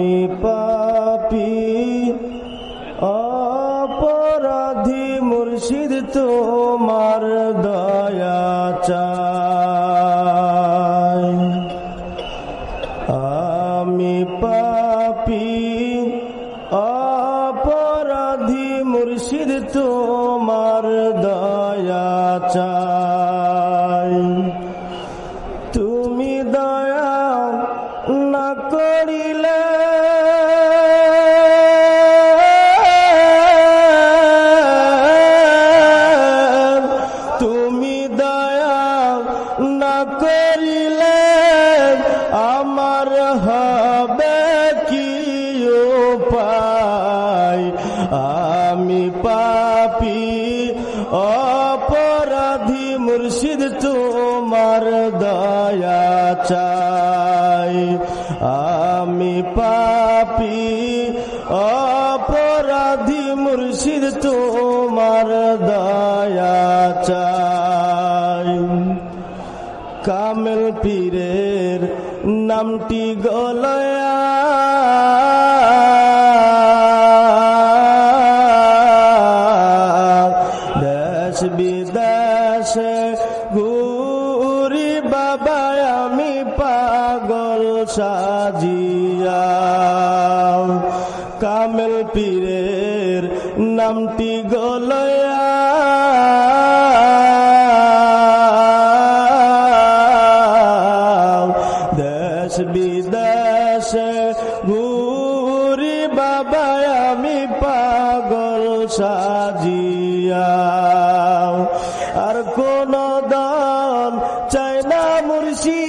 আমি পাপি, অপরাধী মুর্শিদ তোমার দয়া চাই। আমি পাপি, অপরাধী মুর্শিদ তোমার দয়া চাই। তুমি দয়া না করিলে করিলে আমার হবে কি উপায়? আমি পাপি, অপরাধী মুর্শিদ তোমার দয়া চাই। আমি পাপি, অপরাধী মুর্শিদ তোমার কামেল পীরের নামটি গলয়া। দেশ বিদেশে ঘুরি বাবা আমি পাগল সাজিয়া। কামেল পীরের নামটি গলয়া সাজিয়া আর কোন দল চাই না মুর্শি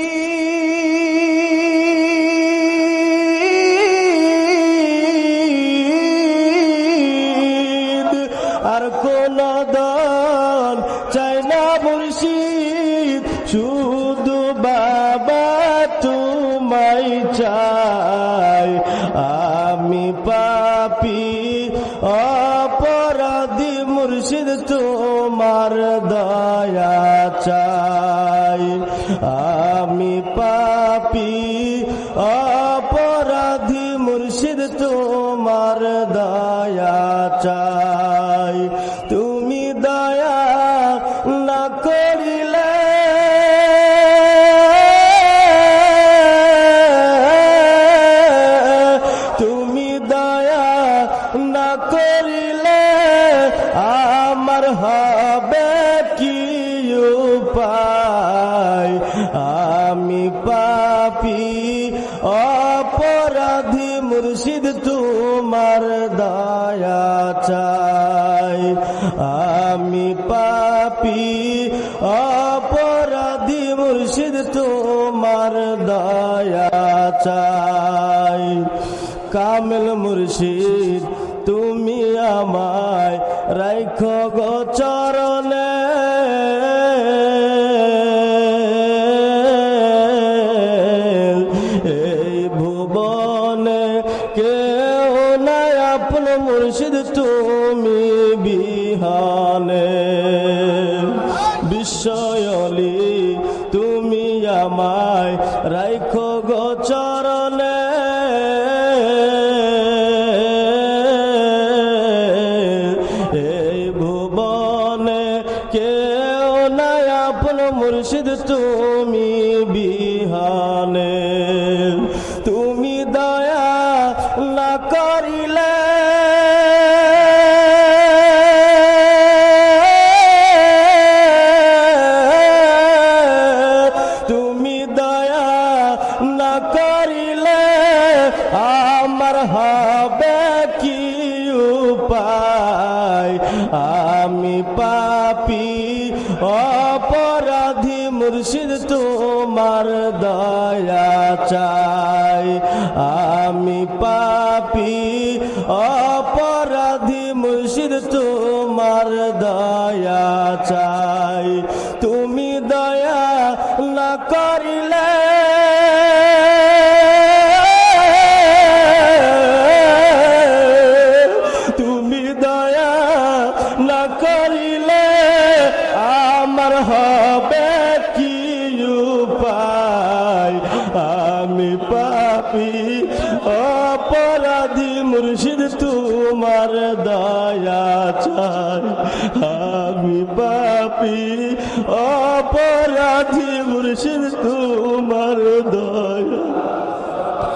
আর কোন দল চাই না মুর্শিদ। শুধু বাবা তোমায় চাই। আমি পাপি অপরাধী মুর্শিদ তোমার দয়া চাই। আমি পাপি, অপরাধী মুর্শিদ তোমার দয়া চাই। তুমি দয়া না করিলে তুমি দয়া না করিলে পাপি, অপরাধী মুর্শিদ তোমার দয়া চাই। আমি পাপি, অপরাধী মুর্শিদ তোমার দয়া চাই। কামেল মুর্শিদ, তুমি আমায় রাইখ গো চরণে। মুর্শিদ তুমি বিহানে। বিশ্বয়লি তুমি আমায় রাইখ গো চরণে। এই ভুবনে কেউ নাই, আপন মুর্শিদ তুমি বিহানে। আমার হবে কি উপায়? আমি পাপি, অপরাধী মুর্শিদ তোমার দয়া চাই। আমি পাপি, অপরাধী মুর্শিদ তোমার দয়া চাই। চাই আমি পাপি অপরাধী মুর্শিদ তোমার দয়া।